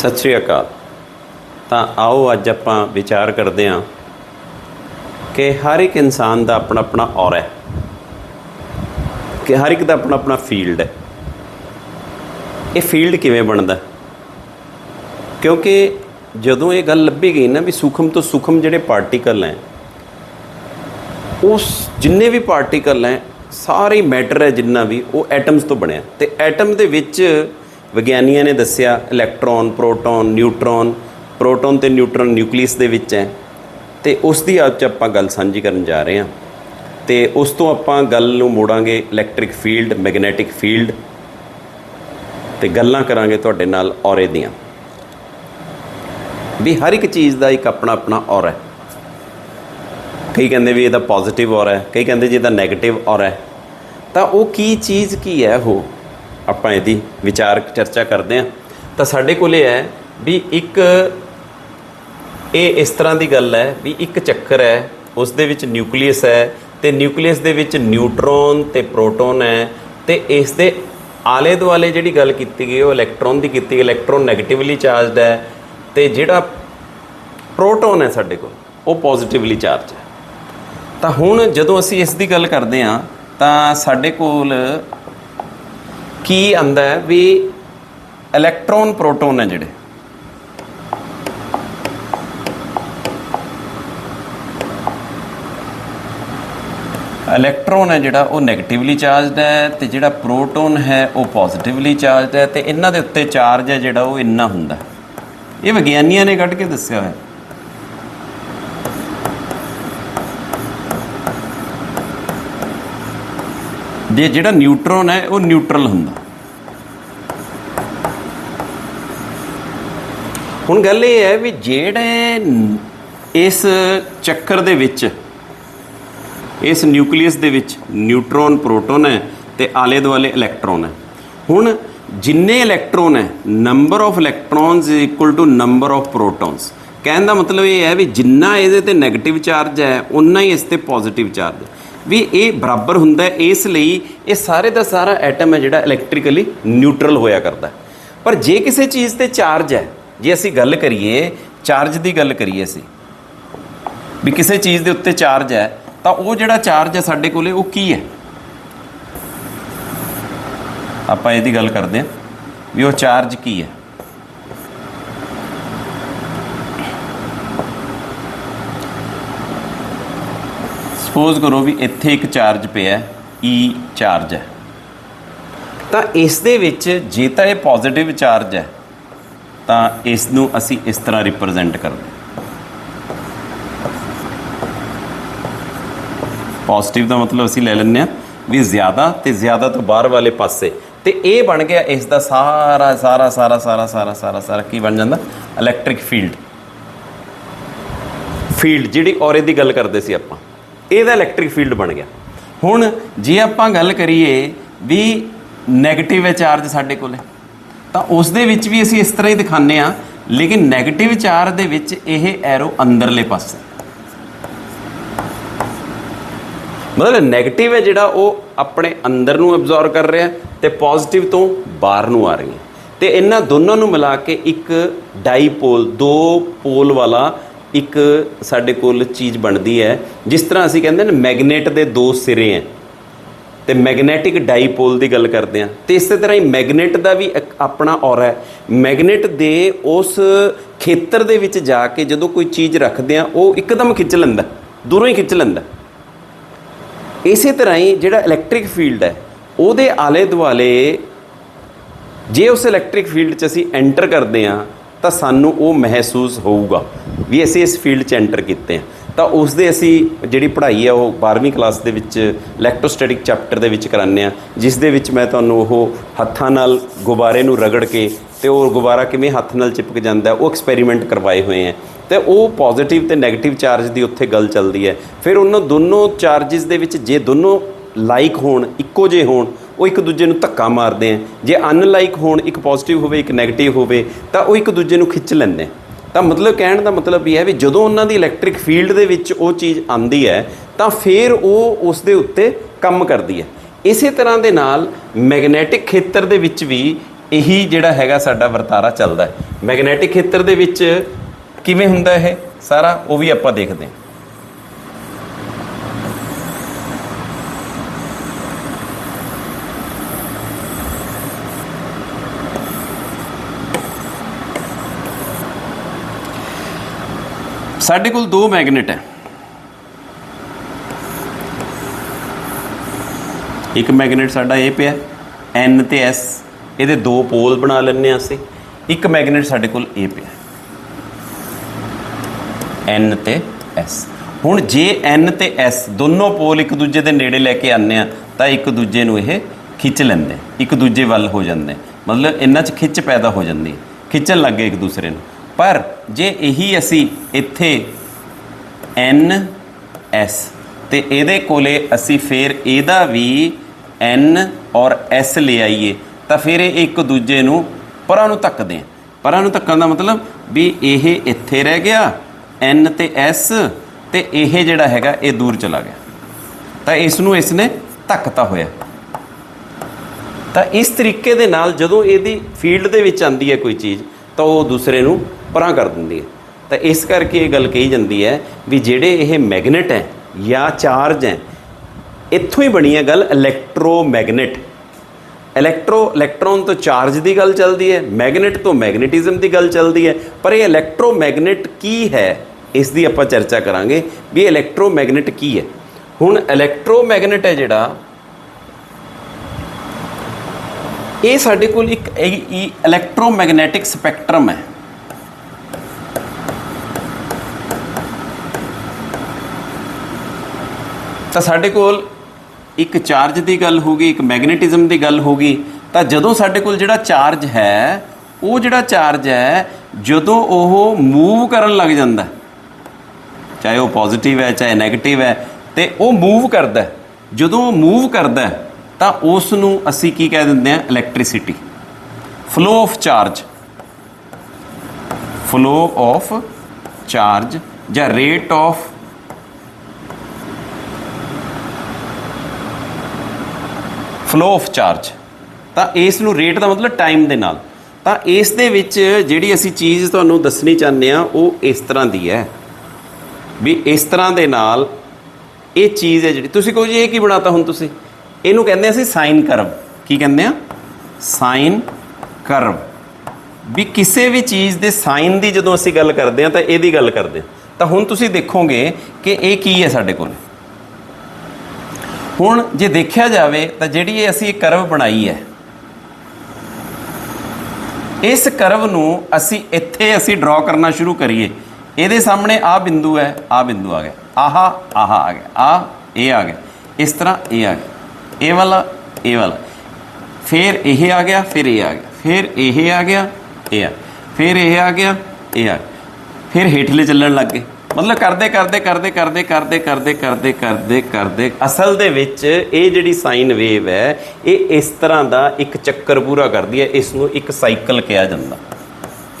ਸਤਿ ਸ਼੍ਰੀ ਅਕਾਲ। ਤਾਂ ਆਓ ਅੱਜ ਆਪਾਂ ਵਿਚਾਰ ਕਰਦੇ ਹਾਂ ਕਿ ਹਰ ਇੱਕ ਇਨਸਾਨ ਦਾ ਆਪਣਾ ਆਪਣਾ ਔਰਾ ਹੈ। ਕਿ ਹਰ ਇੱਕ ਦਾ ਆਪਣਾ ਆਪਣਾ ਫੀਲਡ ਹੈ। ਇਹ ਫੀਲਡ ਕਿਵੇਂ ਬਣਦਾ? ਕਿਉਂਕਿ ਜਦੋਂ ਇਹ ਗੱਲ ਲੱਭੀ ਗਈ ਨਾ ਵੀ ਸੂਖਮ ਤੋਂ ਸੂਖਮ ਜਿਹੜੇ ਪਾਰਟੀਕਲ ਹੈ, ਉਸ ਜਿੰਨੇ ਵੀ ਪਾਰਟੀਕਲ ਹੈ, ਸਾਰੇ ਮੈਟਰ ਹੈ ਜਿੰਨਾ ਵੀ ਉਹ ਐਟਮਸ ਤੋਂ ਬਣਿਆ। ਤੇ ਐਟਮ ਦੇ ਵਿੱਚ ਵਿਗਿਆਨੀਆਂ ਨੇ ਦੱਸਿਆ, ਇਲੈਕਟ੍ਰੋਨ, ਪ੍ਰੋਟੋਨ, ਨਿਊਟਰੋਨ, ਪ੍ਰੋਟੋਨ ਤੇ ਨਿਊਟਰੋਨ ਨਿਊਕਲੀਅਸ ਦੇ ਵਿੱਚ ਹੈ ਤੇ ਉਸ ਦੀ ਅੱਜ ਆਪਾਂ ਗੱਲ ਸਾਂਝੀ ਕਰਨ ਜਾ ਰਹੇ ਹਾਂ। ਤੇ ਉਸ ਤੋਂ ਆਪਾਂ ਗੱਲ ਨੂੰ ਮੋੜਾਂਗੇ ਇਲੈਕਟ੍ਰਿਕ ਫੀਲਡ, ਮੈਗਨੈਟਿਕ ਫੀਲਡ ਤੇ ਗੱਲਾਂ ਕਰਾਂਗੇ ਤੁਹਾਡੇ ਨਾਲ ਔਰੇ ਦੀਆਂ। ਵੀ ਹਰ ਇੱਕ ਚੀਜ਼ ਦਾ ਇੱਕ ਆਪਣਾ ਆਪਣਾ ਔਰਾ ਹੈ। ਕਈ ਕਹਿੰਦੇ ਵੀ ਇਹਦਾ ਪੋਜ਼ਿਟਿਵ ਔਰਾ ਹੈ, ਕਈ ਕਹਿੰਦੇ ਜੀ ਇਹਦਾ 네ਗੇਟਿਵ ਔਰਾ ਹੈ। ਤਾਂ ਉਹ ਕੀ ਚੀਜ਼ ਕੀ ਹੈ ਉਹ? ਆਪਾਂ ਇਹਦੀ ਵਿਚਾਰ ਚਰਚਾ ਕਰਦੇ ਹਾਂ। ਤਾਂ ਸਾਡੇ ਕੋਲ ਇਹ ਹੈ ਵੀ ਇੱਕ ਇਹ ਇਸ ਤਰ੍ਹਾਂ ਦੀ ਗੱਲ ਹੈ ਵੀ ਇੱਕ ਚੱਕਰ ਹੈ, ਉਸ ਦੇ ਵਿੱਚ ਨਿਊਕਲੀਅਸ ਹੈ ਤੇ ਨਿਊਕਲੀਅਸ ਦੇ ਵਿੱਚ ਨਿਊਟਰੋਨ ਤੇ ਪ੍ਰੋਟੋਨ ਹੈ ਤੇ ਇਸ ਦੇ ਆਲੇ ਦੁਆਲੇ ਜਿਹੜੀ ਗੱਲ ਕੀਤੀ ਗਈ, ਉਹ ਇਲੈਕਟ੍ਰੋਨ ਦੀ ਕੀਤੀ ਗਈ, ਇਲੈਕਟ੍ਰੋਨ 네ਗੇਟਿਵਲੀ ਚਾਰਜਡ ਹੈ ਤੇ ਜਿਹੜਾ ਪ੍ਰੋਟੋਨ ਹੈ ਸਾਡੇ ਕੋਲ, ਉਹ ਪੋਜ਼ਿਟਿਵਲੀ ਚਾਰਜ ਹੈ। ਤਾਂ ਹੁਣ ਜਦੋਂ ਅਸੀਂ ਇਸ ਦੀ ਗੱਲ ਕਰਦੇ ਹਾਂ, ਤਾਂ ਸਾਡੇ ਕੋਲ ਕੀ ਆਂਦਾ ਹੈ ਵੀ ਇਲੈਕਟ੍ਰੋਨ ਪ੍ਰੋਟੋਨ ਹੈ ਜਿਹੜੇ? ਇਲੈਕਟ੍ਰੋਨ ਹੈ ਜਿਹੜਾ ਉਹ 네ਗੇਟਿਵਲੀ ਚਾਰਜਡ ਹੈ ਤੇ ਜਿਹੜਾ ਪ੍ਰੋਟੋਨ ਹੈ ਉਹ ਪੋਜ਼ਿਟਿਵਲੀ ਚਾਰਜਡ ਹੈ ਤੇ ਇਹਨਾਂ ਦੇ ਉੱਤੇ ਚਾਰਜ ਹੈ ਜਿਹੜਾ ਉਹ ਇੰਨਾ ਹੁੰਦਾ ਇਹ ਵਿਗਿਆਨੀਆਂ ਨੇ ਕੱਢ ਕੇ ਦੱਸਿਆ ਹੋਇਆ। ਜੇ ਜਿਹੜਾ ਨਿਊਟਰੋਨ ਹੈ, ਉਹ ਨਿਊਟਰਲ ਹੁੰਦਾ। ਹੁਣ ਗੱਲ ਇਹ ਹੈ ਵੀ ਜਿਹੜੇ ਇਸ ਚੱਕਰ ਦੇ ਵਿੱਚ, ਇਸ ਨਿਊਕਲੀਅਸ ਦੇ ਵਿੱਚ ਨਿਊਟਰੋਨ, ਪ੍ਰੋਟੋਨ ਹੈ ਤੇ ਆਲੇ ਦੁਆਲੇ ਇਲੈਕਟ੍ਰੋਨ ਹੈ। ਹੁਣ ਜਿੰਨੇ ਇਲੈਕਟ੍ਰੋਨ ਹੈ number of electrons is equal to number of protons ਕਹਿਣ ਦਾ ਮਤਲਬ ਇਹ ਹੈ ਵੀ ਜਿੰਨਾ ਇਹਦੇ ਤੇ 네ਗੇਟਿਵ ਚਾਰਜ ਹੈ ਉਨਾ ਹੀ ਇਸ ਤੇ ਪੋਜ਼ਿਟਿਵ ਚਾਰਜ ਹੈ। ਵੀ ਇਹ ਬਰਾਬਰ ਹੁੰਦਾ ਇਸ ਲਈ ਇਹ ਸਾਰੇ ਦਾ ਸਾਰਾ ਐਟਮ ਹੈ ਜਿਹੜਾ ਇਲੈਕਟ੍ਰੀਕਲੀ ਨਿਊਟਰਲ ਹੋਇਆ ਕਰਦਾ ਪਰ ਜੇ ਕਿਸੇ ਚੀਜ਼ ਤੇ ਚਾਰਜ ਹੈ, ਜੇ ਅਸੀਂ ਗੱਲ ਕਰੀਏ ਚਾਰਜ ਦੀ ਗੱਲ ਕਰੀਏ ਅਸੀਂ, ਵੀ ਕਿਸੇ ਚੀਜ਼ ਦੇ ਉੱਤੇ ਚਾਰਜ ਹੈ, ਤਾਂ ਉਹ ਜਿਹੜਾ ਚਾਰਜ ਹੈ ਸਾਡੇ ਕੋਲੇ ਉਹ ਕੀ ਹੈ? ਆਪਾਂ ਇਹਦੀ ਗੱਲ ਕਰਦੇ ਹਾਂ ਵੀ ਉਹ ਚਾਰਜ ਕੀ ਹੈ? ਸਪੋਜ਼ ਕਰੋ ਵੀ ਇੱਥੇ ਇੱਕ ਚਾਰਜ ਪਿਆ ਹੈ E ਚਾਰਜ ਹੈ। ਤਾਂ ਇਸ ਦੇ ਵਿੱਚ ਜੇ ਤਾਂ ਇਹ ਪੋਜ਼ਿਟਿਵ ਚਾਰਜ ਹੈ, ਤਾਂ ਇਸ ਨੂੰ ਅਸੀਂ ਇਸ ਤਰ੍ਹਾਂ ਰਿਪਰੈਜ਼ੈਂਟ ਕਰਦੇ ਹਾਂ। ਪੋਜ਼ਿਟਿਵ ਦਾ ਮਤਲਬ ਅਸੀਂ ਲੈ ਲੈਂਦੇ ਆ ਵੀ ਜ਼ਿਆਦਾ ਤੇ ਜ਼ਿਆਦਾ ਤੋਂ ਬਾਹਰ ਵਾਲੇ ਪਾਸੇ। ਤੇ ਇਹ ਬਣ ਗਿਆ ਇਸ ਦਾ ਸਾਰਾ ਸਾਰਾ ਸਾਰਾ ਸਾਰਾ ਸਾਰਾ ਸਾਰਾ ਸਾਰਾ ਕੀ ਬਣ ਜਾਂਦਾ? ਇਲੈਕਟ੍ਰਿਕ ਫੀਲਡ ਫੀਲਡ ਜਿਹੜੀ ਔਰੇ ਦੀ ਗੱਲ ਕਰਦੇ ਸੀ ਆਪਾਂ। ਇਹਦਾ ਇਲੈਕਟ੍ਰਿਕ ਫੀਲਡ ਬਣ ਗਿਆ। ਹੁਣ ਜੇ ਆਪਾਂ ਗੱਲ ਕਰੀਏ ਵੀ 네ਗੇਟਿਵ ਚਾਰਜ ਸਾਡੇ ਕੋਲ, ਤਾਂ ਉਸ ਦੇ ਵਿੱਚ ਵੀ ਅਸੀਂ ਇਸ ਤਰ੍ਹਾਂ ਹੀ ਦਿਖਾਉਂਦੇ ਆ ਲੇਕਿਨ ਨੈਗੇਟਿਵ ਚਾਰਜ ਦੇ ਵਿੱਚ ਇਹ ਐਰੋ ਅੰਦਰਲੇ ਪਾਸੇ। ਮਤਲਬ ਨੈਗੇਟਿਵ ਹੈ ਜਿਹੜਾ ਉਹ ਆਪਣੇ ਅੰਦਰ ਨੂੰ ਐਬਜ਼ੌਰਬ ਕਰ ਰਿਹਾ ਤੇ ਪੋਜ਼ਿਟਿਵ ਤੋਂ ਬਾਹਰ ਨੂੰ ਆ ਰਹੀ ਹੈ। ਤੇ ਇਹਨਾਂ ਦੋਨਾਂ ਨੂੰ ਮਿਲਾ ਕੇ ਇੱਕ ਡਾਈਪੋਲ ਦੋ ਪੋਲ ਵਾਲਾ ਇੱਕ ਸਾਡੇ ਕੋਲ ਚੀਜ਼ ਬਣਦੀ ਹੈ, ਜਿਸ ਤਰ੍ਹਾਂ ਅਸੀਂ ਕਹਿੰਦੇ ਨੇ ਮੈਗਨੇਟ ਦੇ ਦੋ ਸਿਰੇ ਹੈ। ਤੇ ਮੈਗਨੈਟਿਕ ਡਾਈਪੋਲ ਦੀ ਗੱਲ ਕਰਦੇ ਆ ਤੇ ਇਸੇ ਤਰ੍ਹਾਂ ਹੀ ਮੈਗਨੇਟ ਦਾ ਵੀ ਇੱਕ ਆਪਣਾ ਔਰਾ ਹੈ। ਮੈਗਨੇਟ ਦੇ ਉਸ ਖੇਤਰ ਦੇ ਵਿੱਚ ਜਾ ਕੇ ਜਦੋਂ ਕੋਈ ਚੀਜ਼ ਰੱਖਦੇ ਆ ਉਹ ਇੱਕਦਮ ਖਿੱਚ ਲੈਂਦਾ, ਦੂਰੋਂ ਹੀ ਖਿੱਚ ਲੈਂਦਾ। ਇਸੇ ਤਰ੍ਹਾਂ ਹੀ ਜਿਹੜਾ ਇਲੈਕਟ੍ਰਿਕ ਫੀਲਡ ਹੈ, ਉਹਦੇ ਆਲੇ ਦੁਆਲੇ ਜੇ ਉਸ ਇਲੈਕਟ੍ਰਿਕ ਫੀਲਡ 'ਚ ਅਸੀਂ ਐਂਟਰ ਕਰਦੇ ਹਾਂ ਤਾਂ ਸਾਨੂੰ ਉਹ ਮਹਿਸੂਸ ਹੋਊਗਾ ਵੀ ਅਸੀਂ ਇਸ ਫੀਲਡ 'ਚ ਐਂਟਰ ਕੀਤੇ ਆ ਤਾਂ ਉਸ ਦੇ ਅਸੀਂ ਜਿਹੜੀ ਪੜ੍ਹਾਈ ਆ ਉਹ 12ਵੀਂ ਕਲਾਸ ਦੇ ਵਿੱਚ ਇਲੈਕਟ੍ਰੋਸਟੈਟਿਕ ਚੈਪਟਰ ਦੇ ਵਿੱਚ ਕਰਾਉਂਦੇ ਆ ਜਿਸ ਦੇ ਵਿੱਚ ਮੈਂ ਤੁਹਾਨੂੰ ਉਹ ਹੱਥਾਂ ਨਾਲ ਗੁਬਾਰੇ ਨੂੰ ਰਗੜ ਕੇ ਤੇ ਉਹ ਗੁਬਾਰਾ ਕਿਵੇਂ ਹੱਥ ਨਾਲ ਚਿਪਕ ਜਾਂਦਾ, ਉਹ ਐਕਸਪੈਰੀਮੈਂਟ ਕਰਵਾਏ ਹੋਏ ਆ ਤੇ ਉਹ ਪੋਜ਼ਿਟਿਵ ਤੇ ਨੈਗੇਟਿਵ ਚਾਰਜ ਦੀ ਉੱਥੇ ਗੱਲ ਚੱਲਦੀ ਹੈ। ਫਿਰ ਉਹਨਾਂ ਦੋਨੋਂ ਚਾਰजेस ਦੇ ਵਿੱਚ ਜੇ ਦੋਨੋਂ ਲਾਈਕ ਹੋਣ, ਇੱਕੋ ਜਿਹੇ ਹੋਣ ਉਹ ਇੱਕ ਦੂਜੇ ਨੂੰ ਧੱਕਾ ਮਾਰਦੇ ਆ। ਜੇ ਅਨਲਾਈਕ ਹੋਣ, ਇੱਕ ਪੋਜ਼ਿਟਿਵ ਹੋਵੇ, ਇੱਕ 네ਗੇਟਿਵ ਹੋਵੇ, ਤਾਂ ਉਹ ਇੱਕ ਦੂਜੇ ਨੂੰ ਖਿੱਚ ਲੈਂਦੇ ਆ। ਤਾਂ ਮਤਲਬ ਕਹਿਣ ਦਾ ਮਤਲਬ ਇਹ ਹੈ ਵੀ ਜਦੋਂ ਉਹਨਾਂ ਦੀ ਇਲੈਕਟ੍ਰਿਕ ਫੀਲਡ ਦੇ ਵਿੱਚ ਉਹ ਚੀਜ਼ ਆਂਦੀ ਹੈ, ਤਾਂ ਫਿਰ ਉਹ ਉਸ ਦੇ ਉੱਤੇ ਕੰਮ ਕਰਦੀ ਹੈ। ਇਸੇ ਤਰ੍ਹਾਂ ਦੇ ਨਾਲ ਮੈਗਨੈਟਿਕ ਖੇਤਰ ਦੇ ਵਿੱਚ ਵੀ ਇਹੀ ਜਿਹੜਾ ਹੈਗਾ ਸਾਡਾ ਵਰਤਾਰਾ ਚੱਲਦਾ ਹੈ। ਮੈਗਨੈਟਿਕ ਖੇਤਰ ਦੇ ਵਿੱਚ ਕਿਵੇਂ ਹੁੰਦਾ ਇਹ? ਸਾਰਾ ਉਹ ਵੀ ਆਪਾਂ ਦੇਖਦੇ ਹਾਂ। ਸਾਡੇ ਕੋਲ ਦੋ ਮੈਗਨੇਟ ਹੈ। ਇੱਕ ਮੈਗਨੇਟ ਸਾਡਾ ਇਹ ਪਿਆ, N ਤੇ S, ਇਹਦੇ ਦੋ ਪੋਲ ਬਣਾ ਲੈਣੇ ਆ ਅਸੀਂ। ਇੱਕ ਮੈਗਨੇਟ ਸਾਡੇ ਕੋਲ ਇਹ ਪਿਆ। N ਤੇ S ਹੁਣ ਜੇ N ਤੇ S ਦੋਨੋਂ ਪੋਲ ਇੱਕ ਦੂਜੇ ਦੇ ਨੇੜੇ ਲੈ ਕੇ ਆਉਂਦੇ ਆ ਤਾਂ ਇੱਕ ਦੂਜੇ ਨੂੰ ਇਹ ਖਿੱਚ ਲੈਂਦੇ। ਇੱਕ ਦੂਜੇ ਵੱਲ ਹੋ ਜਾਂਦੇ। ਮਤਲਬ ਇਹਨਾਂ 'ਚ ਖਿੱਚ ਪੈਦਾ ਹੋ ਜਾਂਦੀ ਖਿੱਚਣ ਲੱਗੇ ਇੱਕ ਦੂਸਰੇ ਨੂੰ। ਪਰ ਜੇ ਇਹੀ ਅਸੀਂ ਇੱਥੇ N S ਤੇ ਇਹਦੇ ਕੋਲੇ ਅਸੀਂ ਫੇਰ ਇਹਦਾ ਵੀ N ਔਰ S ਲੈ ਆਈਏ, ਤਾਂ ਫਿਰ ਇਹ ਇੱਕ ਦੂਜੇ ਨੂੰ ਪਰਾਂ ਨੂੰ ਧੱਕਦੇ ਆ। ਪਰਾਂ ਨੂੰ ਧੱਕਣ ਦਾ ਮਤਲਬ ਵੀ ਇਹ ਇੱਥੇ ਰਹਿ ਗਿਆ N ਤੇ S ਤੇ ਇਹ ਜਿਹੜਾ ਹੈਗਾ ਇਹ ਦੂਰ ਚਲਾ ਗਿਆ। ਤਾਂ ਇਸ ਨੂੰ ਇਸ ਨੇ ਧੱਕਤਾ ਹੋਇਆ। ਤਾਂ ਇਸ ਤਰੀਕੇ ਦੇ ਨਾਲ ਜਦੋਂ ਇਹਦੀ ਫੀਲਡ ਦੇ ਵਿੱਚ ਆਂਦੀ ਹੈ ਕੋਈ ਚੀਜ਼, ਤਾਂ ਉਹ ਦੂਸਰੇ ਨੂੰ ਪਰਾਂ ਕਰ ਦਿੰਦੀ ਹੈ। ਤਾਂ ਇਸ ਕਰਕੇ ਇਹ ਗੱਲ ਕਹੀ ਜਾਂਦੀ ਹੈ ਵੀ ਜਿਹੜੇ ਇਹ ਮੈਗਨੇਟ ਹੈ ਜਾਂ ਚਾਰਜ ਹੈ, ਇੱਥੋਂ ਹੀ ਬਣੀ ਹੈ ਗੱਲ ਇਲੈਕਟ੍ਰੋਮੈਗਨੇਟ। ਇਲੈਕਟ੍ਰੋ, ਇਲੈਕਟ੍ਰੋਨ ਤੋਂ ਚਾਰਜ ਦੀ ਗੱਲ ਚੱਲਦੀ ਹੈ, ਮੈਗਨੇਟ ਤੋਂ ਮੈਗਨੇਟਿਜ਼ਮ ਦੀ ਗੱਲ ਚੱਲਦੀ ਹੈ। ਪਰ ਇਹ ਇਲੈਕਟ੍ਰੋਮੈਗਨੇਟ ਕੀ ਹੈ, ਇਸ ਦੀ ਆਪਾਂ ਚਰਚਾ ਕਰਾਂਗੇ ਵੀ ਇਲੈਕਟ੍ਰੋਮੈਗਨੇਟ ਕੀ ਹੈ। ਹੁਣ ਇਲੈਕਟ੍ਰੋਮੈਗਨੇਟ ਹੈ ਜਿਹੜਾ, ਇਹ ਸਾਡੇ ਕੋਲ ਇੱਕ ਇਲੈਕਟ੍ਰੋਮੈਗਨੈਟਿਕ ਸਪੈਕਟਰਮ ਹੈ। ਤਾਂ ਸਾਡੇ ਕੋਲ ਇੱਕ ਚਾਰਜ ਦੀ ਗੱਲ ਹੋ ਗਈ, ਇੱਕ ਮੈਗਨੇਟਿਜ਼ਮ ਦੀ ਗੱਲ ਹੋ ਗਈ, ਤਾਂ ਜਦੋਂ ਸਾਡੇ ਕੋਲ ਜਿਹੜਾ ਚਾਰਜ ਹੈ, ਉਹ ਜਿਹੜਾ ਚਾਰਜ ਹੈ, ਜਦੋਂ ਉਹ ਮੂਵ ਕਰਨ ਲੱਗ ਜਾਂਦਾ ਚਾਹੇ ਉਹ ਪੋਜ਼ਿਟਿਵ ਹੈ, ਚਾਹੇ 네ਗੇਟਿਵ ਹੈ, ਤੇ ਉਹ ਮੂਵ ਕਰਦਾ ਜਦੋਂ ਉਹ ਮੂਵ ਕਰਦਾ ਤਾਂ ਉਸ ਨੂੰ ਅਸੀਂ ਕੀ ਕਹਿ ਦਿੰਦੇ ਹਾਂ? Electricity flow of charge flow of charge ਜਾਂ rate of flow of charge ਤਾਂ ਇਸ ਨੂੰ ਰੇਟ ਦਾ ਮਤਲਬ ਟਾਈਮ ਦੇ ਨਾਲ। ਤਾਂ ਇਸ ਦੇ ਵਿੱਚ ਜਿਹੜੀ ਅਸੀਂ ਚੀਜ਼ ਤੁਹਾਨੂੰ ਦੱਸਣੀ ਚਾਹੁੰਦੇ ਆ ਉਹ ਇਸ ਤਰ੍ਹਾਂ ਦੀ ਹੈ। ਵੀ ਇਸ ਤਰ੍ਹਾਂ ਦੇ ਨਾਲ ਇਹ ਚੀਜ਼ ਹੈ ਜਿਹੜੀ, ਤੁਸੀਂ ਕਹੋ ਜੀ ਇਹ ਕੀ ਬਣਾਤਾ ਹੁਣ ਤੁਸੀਂ? ਇਹਨੂੰ ਕਹਿੰਦੇ ਆ ਅਸੀਂ ਸਾਈਨ ਕਰਵ ਕੀ ਕਹਿੰਦੇ ਆ ਸਾਈਨ ਕਰਵ ਵੀ ਕਿਸੇ ਵੀ ਚੀਜ਼ ਦੇ ਸਾਈਨ ਦੀ ਜਦੋਂ ਅਸੀਂ ਗੱਲ ਕਰਦੇ ਆ ਤਾਂ ਇਹਦੀ ਗੱਲ ਕਰਦੇ ਆ ਤਾਂ ਹੁਣ ਤੁਸੀਂ ਦੇਖੋਗੇ ਕਿ ਇਹ ਕੀ ਹੈ ਸਾਡੇ ਕੋਲ। ਹੁਣ ਜੇ ਦੇਖਿਆ ਜਾਵੇ ਤਾਂ ਜਿਹੜੀ ਇਹ ਅਸੀਂ ਕਰਵ ਬਣਾਈ ਹੈ, ਇਸ ਕਰਵ ਨੂੰ ਅਸੀਂ ਇੱਥੇ ਅਸੀਂ ਡਰਾ ਕਰਨਾ ਸ਼ੁਰੂ ਕਰੀਏ। ਇਹਦੇ ਸਾਹਮਣੇ ਆ ਬਿੰਦੂ ਹੈ ਆ ਬਿੰਦੂ ਆ ਗਿਆ। ਆਹਾ ਆਹਾ ਆ ਗਿਆ। ਆ ਇਹ ਆ ਗਿਆ। ਇਸ ਤਰ੍ਹਾਂ ਇਹ ਆ ਗਿਆ। ਇਹ ਵਾਲਾ ਇਹ ਵਾਲਾ। ਫਿਰ ਇਹ ਆ ਗਿਆ, ਫਿਰ ਇਹ ਆ ਗਿਆ। ਫਿਰ ਇਹ ਆ ਗਿਆ, ਇਹ ਆ। ਫਿਰ ਇਹ ਆ ਗਿਆ, ਇਹ ਆ ਗਿਆ। ਫਿਰ ਹੇਠਲੇ ਚੱਲਣ ਲੱਗ ਗਏ। ਮਤਲਬ ਕਰਦੇ ਕਰਦੇ ਕਰਦੇ ਕਰਦੇ ਕਰਦੇ ਕਰਦੇ ਕਰਦੇ ਕਰਦੇ ਕਰਦੇ। ਅਸਲ ਦੇ ਵਿੱਚ ਇਹ ਜਿਹੜੀ ਸਾਈਨ ਵੇਵ ਹੈ, ਇਹ ਇਸ ਤਰ੍ਹਾਂ ਦਾ ਇੱਕ ਚੱਕਰ ਪੂਰਾ ਕਰਦੀ ਹੈ ਇਸ ਨੂੰ ਇੱਕ ਸਾਈਕਲ ਕਿਹਾ ਜਾਂਦਾ।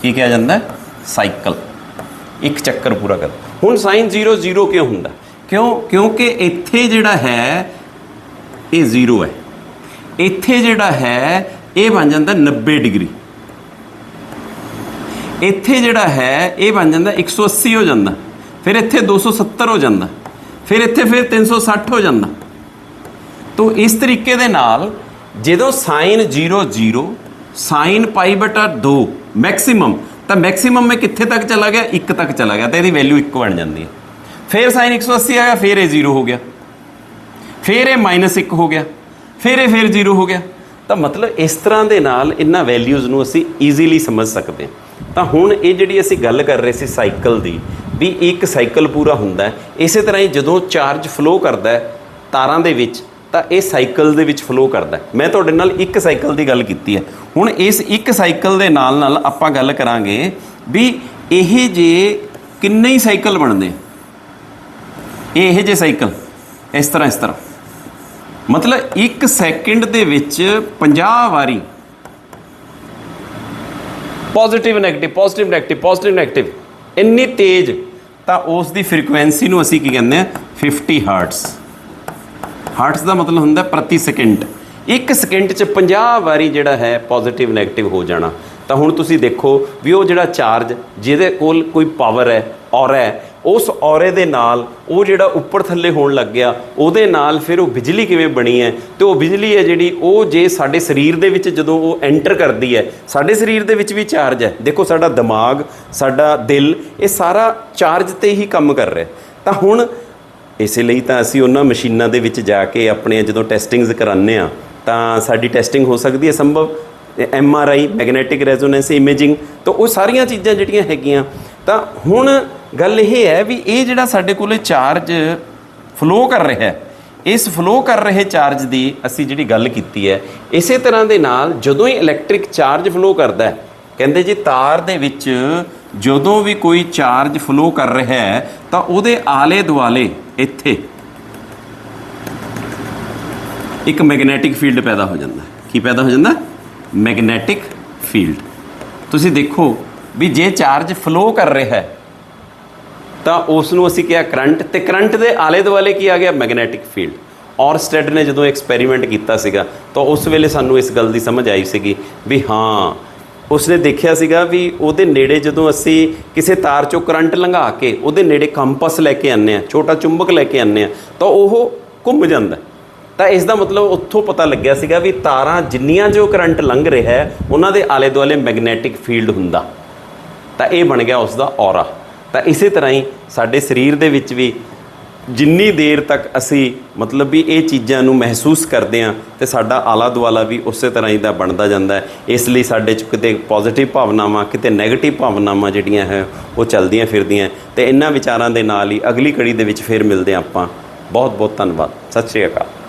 ਕੀ ਕਿਹਾ ਜਾਂਦਾ? ਸਾਈਕਲ ਇੱਕ ਚੱਕਰ ਪੂਰਾ ਕਰ। ਹੁਣ ਸਾਈਨ 0 0 ਕਿਉਂ ਹੁੰਦਾ? ਕਿਉਂ, ਕਿਉਂਕਿ ਇੱਥੇ ਜਿਹੜਾ ਹੈ, ਇਹ 0 ਹੈ। ਇੱਥੇ ਜਿਹੜਾ ਹੈ, ਇਹ ਬਣ ਜਾਂਦਾ 90 ਡਿਗਰੀ। ਇੱਥੇ ਜਿਹੜਾ ਹੈ, ਇਹ ਬਣ ਜਾਂਦਾ 180 ਹੋ ਜਾਂਦਾ। ਫਿਰ ਇੱਥੇ 270 ਹੋ ਜਾਂਦਾ। ਫਿਰ ਇੱਥੇ ਫਿਰ 360 ਹੋ ਜਾਂਦਾ। ਤੋ ਇਸ ਤਰੀਕੇ ਦੇ ਨਾਲ ਜਦੋਂ ਸਾਈਨ 0 0 ਸਾਈਨ ਪਾਈ ਬਟਾ 2 ਮੈਕਸਿਮਮ ਤਾਂ ਮੈਕਸਿਮਮ ਮੈਂ ਕਿੱਥੇ ਤੱਕ ਚਲਾ ਗਿਆ? 1 ਤੱਕ ਚਲਾ ਗਿਆ। ਤਾਂ ਇਹਦੀ ਵੈਲਿਊ 1 ਬਣ ਜਾਂਦੀ ਹੈ। ਫਿਰ ਸਾਈਨ 180 ਆ ਗਿਆ, ਫਿਰ ਇਹ 0 ਹੋ ਗਿਆ। ਫਿਰ ਇਹ -1 ਹੋ ਗਿਆ। ਫਿਰ ਇਹ ਫਿਰ 0 ਹੋ ਗਿਆ। ਤਾਂ ਮਤਲਬ ਇਸ ਤਰ੍ਹਾਂ ਦੇ ਨਾਲ ਇਹਨਾਂ ਵੈਲਿਊਜ਼ ਨੂੰ ਅਸੀਂ ਈਜ਼ੀਲੀ ਸਮਝ ਸਕਦੇ ਹਾਂ। ਤਾਂ ਹੁਣ ਇਹ ਜਿਹੜੀ ਅਸੀਂ ਗੱਲ ਕਰ ਰਹੇ ਸੀ ਸਾਈਕਲ ਦੀ ਵੀ ਇੱਕ ਸਾਈਕਲ ਪੂਰਾ ਹੁੰਦਾ ਇਸੇ ਤਰ੍ਹਾਂ ਹੀ ਜਦੋਂ ਚਾਰਜ ਫਲੋ ਕਰਦਾ ਤਾਰਾਂ ਦੇ ਵਿੱਚ, ਤਾਂ ਇਹ ਸਾਈਕਲ ਦੇ ਵਿੱਚ ਫਲੋ ਕਰਦਾ ਮੈਂ ਤੁਹਾਡੇ ਨਾਲ ਇੱਕ ਸਾਈਕਲ ਦੀ ਗੱਲ ਕੀਤੀ ਹੈ। ਹੁਣ ਇਸ ਇੱਕ ਸਾਈਕਲ ਦੇ ਨਾਲ ਨਾਲ ਆਪਾਂ ਗੱਲ ਕਰਾਂਗੇ ਵੀ ਇਹ ਜੇ ਕਿੰਨੇ ਹੀ ਸਾਈਕਲ ਬਣਦੇ? ਇਹ ਜੇ ਸਾਈਕਲ, ਇਸ ਤਰ੍ਹਾਂ ਇਸ ਤਰ੍ਹਾਂ। ਮਤਲਬ ਇੱਕ ਸੈਕਿੰਡ ਦੇ ਵਿੱਚ 50 ਵਾਰੀ। Positive negative positive negative positive negative ਇੰਨੀ ਤੇਜ਼ ਤਾਂ ਉਸ ਦੀ ਫ੍ਰੀਕੁਐਂਸੀ ਨੂੰ ਅਸੀਂ ਕੀ ਕਹਿੰਦੇ ਆ 50 ਹਰਟਸ ਹਰਟਸ ਦਾ ਮਤਲਬ ਹੁੰਦਾ ਪ੍ਰਤੀ ਸੈਕਿੰਡ ਇੱਕ ਸਕਿੰਟ 'ਚ 50 ਵਾਰੀ ਜਿਹੜਾ ਹੈ ਪੋਜ਼ਿਟਿਵ 네ਗੇਟਿਵ ਹੋ ਜਾਣਾ। ਤਾਂ ਹੁਣ ਤੁਸੀਂ ਦੇਖੋ ਵੀ ਉਹ ਜਿਹੜਾ ਚਾਰਜ ਜਿਹਦੇ ਕੋਲ ਕੋਈ ਪਾਵਰ ਹੈ ਔਰਾ ਹੈ। ਉਸ ਔਰੇ ਦੇ ਨਾਲ ਉਹ ਜਿਹੜਾ ਉੱਪਰ ਥੱਲੇ ਹੋਣ ਲੱਗ ਗਿਆ, ਉਹਦੇ ਨਾਲ ਫਿਰ ਉਹ ਬਿਜਲੀ ਕਿਵੇਂ ਬਣੀ ਹੈ? ਤੇ ਉਹ ਬਿਜਲੀ ਹੈ ਜਿਹੜੀ, ਉਹ ਜੇ ਸਾਡੇ ਸਰੀਰ ਦੇ ਵਿੱਚ ਜਦੋਂ ਉਹ ਐਂਟਰ ਕਰਦੀ ਹੈ, ਸਾਡੇ ਸਰੀਰ ਦੇ ਵਿੱਚ ਵੀ ਚਾਰਜ ਹੈ। ਦੇਖੋ ਸਾਡਾ ਦਿਮਾਗ, ਸਾਡਾ ਦਿਲ, ਇਹ ਸਾਰਾ ਚਾਰਜ ਤੇ ਹੀ ਕੰਮ ਕਰ ਰਿਹਾ ਤਾਂ ਹੁਣ ਇਸੇ ਲਈ ਤਾਂ ਅਸੀਂ ਉਹਨਾਂ ਮਸ਼ੀਨਾਂ ਦੇ ਵਿੱਚ ਜਾ ਕੇ ਆਪਣੇ ਜਦੋਂ ਟੈਸਟਿੰਗਸ ਕਰਾਉਂਦੇ ਆ ਤਾਂ ਸਾਡੀ ਟੈਸਟਿੰਗ ਹੋ ਸਕਦੀ ਹੈ ਸੰਭਵ। M R I magnetic resonance imaging ਤਾਂ ਉਹ ਸਾਰੀਆਂ ਚੀਜ਼ਾਂ ਜਿਹੜੀਆਂ ਹੈਗੀਆਂ, ਤਾਂ ਹੁਣ ਗੱਲ ਇਹ ਹੈ ਵੀ ਇਹ ਜਿਹੜਾ ਸਾਡੇ ਕੋਲੇ ਚਾਰਜ ਫਲੋ ਕਰ ਰਿਹਾ ਹੈ, ਇਸ ਫਲੋ ਕਰ ਰਹੇ ਚਾਰਜ ਦੀ ਅਸੀਂ ਜਿਹੜੀ ਗੱਲ ਕੀਤੀ ਹੈ, ਇਸੇ ਤਰ੍ਹਾਂ ਦੇ ਨਾਲ ਜਦੋਂ ਹੀ ਇਲੈਕਟ੍ਰਿਕ ਚਾਰਜ ਫਲੋ ਕਰਦਾ ਹੈ, ਕਹਿੰਦੇ ਜੀ ਤਾਰ ਦੇ ਵਿੱਚ ਜਦੋਂ ਵੀ ਕੋਈ ਚਾਰਜ ਫਲੋ ਕਰ ਰਿਹਾ ਹੈ, ਤਾਂ ਉਹਦੇ ਆਲੇ ਦੁਆਲੇ ਇੱਥੇ ਇੱਕ ਮੈਗਨੈਟਿਕ ਫੀਲਡ ਪੈਦਾ ਹੋ ਜਾਂਦਾ ਕੀ ਪੈਦਾ ਹੋ ਜਾਂਦਾ ਮੈਗਨੈਟਿਕ ਫੀਲਡ। ਤੁਸੀਂ ਦੇਖੋ ਵੀ ਜੇ ਚਾਰਜ ਫਲੋ ਕਰ ਰਿਹਾ ਹੈ, ਤਾਂ ਉਸ ਨੂੰ ਅਸੀਂ ਕਿਹਾ ਕਰੰਟ, ਤੇ ਕਰੰਟ ਦੇ ਆਲੇ ਦੁਆਲੇ ਕੀ ਆ ਗਿਆ? Magnetic field. ਔਰਸਟੈਡ ਨੇ ਜਦੋਂ ਐਕਸਪੈਰੀਮੈਂਟ ਕੀਤਾ ਸੀਗਾ, ਤਾਂ ਉਸ ਵੇਲੇ ਸਾਨੂੰ ਇਸ ਗੱਲ ਦੀ ਸਮਝ ਆਈ ਸੀਗੀ ਵੀ ਹਾਂ, ਉਸਨੇ ਦੇਖਿਆ ਸੀਗਾ ਵੀ ਉਹਦੇ ਨੇੜੇ ਜਦੋਂ ਅਸੀਂ ਕਿਸੇ ਤਾਰ ਚੋਂ ਕਰੰਟ ਲੰਘਾ ਕੇ ਉਹਦੇ ਨੇੜੇ ਕੰਪਸ ਲੈ ਕੇ ਆਨੇ ਆ ਛੋਟਾ ਚੁੰਬਕ ਲੈ ਕੇ ਆਨੇ ਆ ਤਾਂ ਉਹ ਘੁੰਮ ਜਾਂਦਾ। ਤਾਂ ਇਸ ਦਾ ਮਤਲਬ ਉੱਥੋਂ ਪਤਾ ਲੱਗਿਆ ਸੀਗਾ ਵੀ ਤਾਰਾਂ ਜਿੰਨੀਆਂ ਜੋ ਕਰੰਟ ਲੰਘ ਰਿਹਾ ਹੈ, ਉਹਨਾਂ ਦੇ ਆਲੇ ਦੁਆਲੇ ਮੈਗਨੈਟਿਕ ਫੀਲਡ ਹੁੰਦਾ। ਤਾਂ ਇਹ ਬਣ ਗਿਆ ਉਸ ਦਾ ਔਰਾ। ਤਾਂ ਇਸੇ ਤਰ੍ਹਾਂ ਹੀ ਸਾਡੇ ਸਰੀਰ ਦੇ ਵਿੱਚ ਵੀ ਜਿੰਨੀ ਦੇਰ ਤੱਕ ਅਸੀਂ ਮਤਲਬ ਵੀ ਇਹ ਚੀਜ਼ਾਂ ਨੂੰ ਮਹਿਸੂਸ ਕਰਦੇ ਹਾਂ, ਤੇ ਸਾਡਾ ਆਲਾ ਦੁਆਲਾ ਵੀ ਉਸੇ ਤਰ੍ਹਾਂ ਹੀ ਦਾ ਬਣਦਾ ਜਾਂਦਾ ਹੈ। ਇਸ ਲਈ ਸਾਡੇ ਚ ਕਿਤੇ ਪੋਜ਼ਿਟਿਵ ਭਾਵਨਾਵਾਂ, ਕਿਤੇ ਨੈਗੇਟਿਵ ਭਾਵਨਾਵਾਂ ਜਿਹੜੀਆਂ ਹੈ, ਉਹ ਚੱਲਦੀਆਂ ਫਿਰਦੀਆਂ ਤੇ ਇਹਨਾਂ ਵਿਚਾਰਾਂ ਦੇ ਨਾਲ ਹੀ ਅਗਲੀ ਕੜੀ ਦੇ ਵਿੱਚ ਫਿਰ ਮਿਲਦੇ ਹਾਂ ਆਪਾਂ। ਬਹੁਤ ਬਹੁਤ ਧੰਨਵਾਦ। ਸਤਿ ਸ਼੍ਰੀ ਅਕਾਲ।